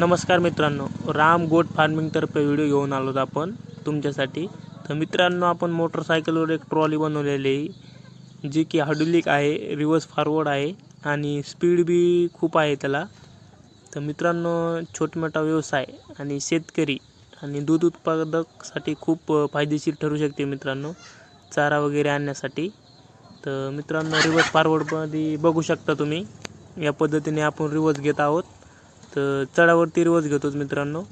नमस्कार मित्रांनो राम गोट फार्मिंगतर्फे व्हिडिओ घेऊन आलो आपण तुमच्यासाठी. तर मित्रांनो आपण मोटरसायकलवर एक ट्रॉली बनवलेली आहे जी की हायड्रोलिक आहे रिवर्स फॉरवर्ड आहे आणि स्पीड बी खूप आहे त्याला. तर मित्रांनो छोटमोठा व्यवसाय आणि शेतकरी आणि दूध उत्पादकसाठी खूप फायदेशीर ठरू शकते मित्रांनो चारा वगैरे आणण्यासाठी. तर मित्रांनो रिवर्स फॉरवर्डमध्ये बघू शकता तुम्ही या पद्धतीने आपण रिवर्स घेत आहोत. तर चढावरती रिवर्स घेतोच मित्रांनो.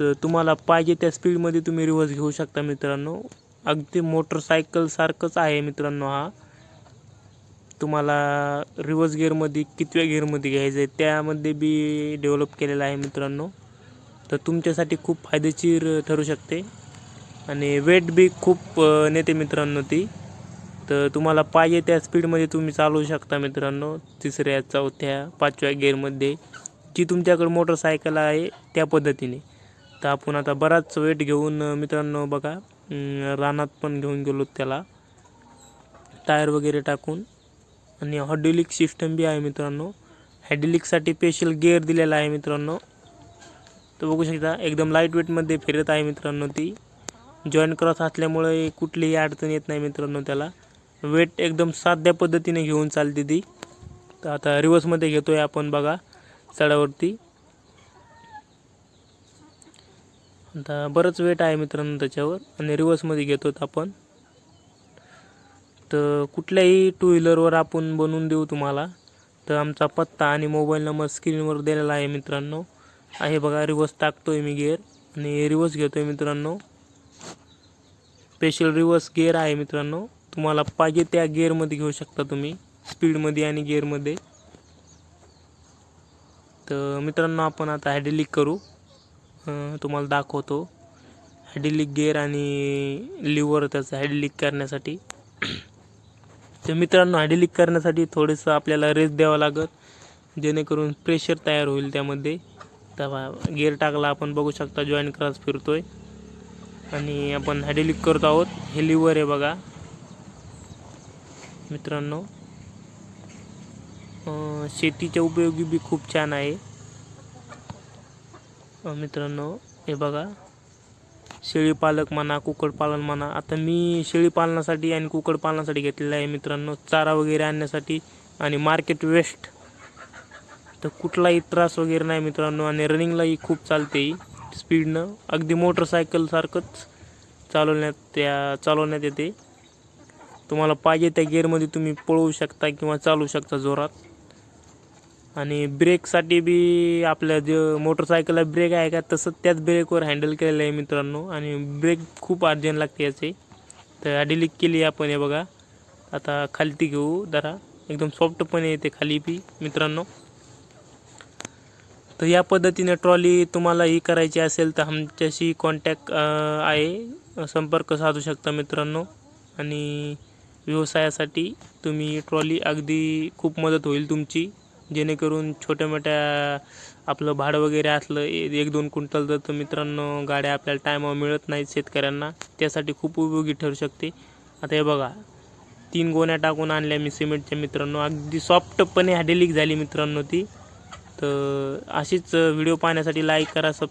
तर तुम्हाला पाहिजे त्या स्पीडमध्ये तुम्ही रिवर्स घेऊ शकता मित्रांनो. अगदी मोटरसायकलसारखंच आहे मित्रांनो हा. तुम्हाला रिवर्स गिअरमध्ये कितव्या गिअरमध्ये घ्यायचं आहे त्यामध्ये बी डेव्हलप केलेलं आहे मित्रांनो. तर तुमच्यासाठी खूप फायदेशीर ठरू शकते. आणि वेट बी खूप नेते मित्रांनो ती. तर तुम्हाला पाहिजे त्या स्पीडमध्ये तुम्ही चालवू शकता मित्रांनो. तिसऱ्या चौथ्या पाचव्या गिअरमध्ये जी तुमच्याकडे मोटरसायकल आहे त्या पद्धतीने. तर आपण आता बराच वेट घेऊन मित्रांनो बघा रानात पण घेऊन गेलो त्याला. टायर वगैरे टाकून. आणि हॉड्युलिक सिस्टम बी आहे मित्रांनो. हॅडिलिकसाठी स्पेशल गिअर दिलेला आहे मित्रांनो. तर बघू शकता एकदम लाइट वेटमध्ये फिरत आहे मित्रांनो ती. जॉईंट क्रॉस असल्यामुळे कुठलीही अडचण येत नाही मित्रांनो त्याला. वेट एकदम साध्या पद्धतीने घेऊन चालते ती. तर आता रिवर्समध्ये घेतो आहे आपण बघा. चढावरती आता बरंच वेट आहे मित्रांनो त्याच्यावर. आणि रिवर्समध्ये घेतो आपण. तर कुठल्याही टू व्हीलरवर आपण बनवून देऊ तुम्हाला. तर आमचा पत्ता आणि मोबाईल नंबर स्क्रीनवर दिलेला आहे मित्रांनो. आहे बघा रिवर्स टाकतोय मी गिअर आणि रिवर्स घेतोय मित्रांनो. स्पेशल रिवर्स गिअर आहे मित्रांनो. तुम्हाला पाहिजे त्या गिअरमध्ये घेऊ शकता तुम्ही. स्पीडमध्ये आणि गिअरमध्ये तर मित्रांनो आपण आता हॅडिलिक करू. तुम्हाला दाखवतो. हॅडिलिक गेअर आणि लिव्हर त्याचं हॅडिलिक करण्यासाठी. तर मित्रांनो हॅडिलिक करण्यासाठी थोडंसं आपल्याला रेस द्यावं लागत जेणेकरून प्रेशर तयार होईल त्यामध्ये. तेव्हा गेअर टाकला आपण बघू शकता जॉईंट क्रॉस फिरतोय. आणि आपण हॅडिलिक करत आहोत. हे लिव्हर आहे बघा. मित्रांनो शेतीच्या उपयोगी बी खूप छान आहे. मित्रांनो हे बघा. शेळीपालक म्हणा कुक्कुटपालन म्हणा. आता मी शेळीपालनासाठी आणि कुक्कुटपालनासाठी घेतलेलं आहे मित्रांनो. चारा वगैरे आणण्यासाठी आणि मार्केट वेस्ट तर कुठलाही त्रास वगैरे नाही मित्रांनो. आणि रनिंगलाही खूप चालते स्पीडनं अगदी मोटरसायकलसारखंच चालवण्यात त्या चालवण्यात येते. तुम्हाला पाहिजे त्या गिअरमध्ये तुम्ही पळवू शकता किंवा चालवू शकता जोरात. आणि ब्रेकसाठी बी आपल्या जे मोटरसायकलला ब्रेक आहे का तसं त्याच ब्रेकवर हँडल केलेलं आहे मित्रांनो. आणि ब्रेक खूप अर्जंट लागते याचे. तर डिलीट केली आपण हे बघा. आता खालती घेऊ जरा. एकदम सॉफ्टपणे येते खाली बी मित्रांनो. तर या पद्धतीने ट्रॉली तुम्हाला ही करायची असेल तर आमच्याशी कॉन्टॅक्ट आहे. संपर्क साधू शकता मित्रांनो. आणि व्यवसायासाठी तुम्ही ट्रॉली अगदी खूप मदत होईल तुमची. जेणेकरून छोट्या मोठ्या आपलं भाडं वगैरे असलं एक दोन क्विंटल जर तर मित्रांनो गाड्या आपल्याला टायमावर मिळत नाहीत शेतकऱ्यांना त्यासाठी खूप उपयोगी ठरू शकते. आता हे बघा तीन गोण्या टाकून आणल्या मी सिमेंटच्या मित्रांनो. अगदी सॉफ्टपणे हॅडेलिक झाली मित्रांनो ती. तर अशीच व्हिडिओ पाहण्यासाठी लाईक करा सब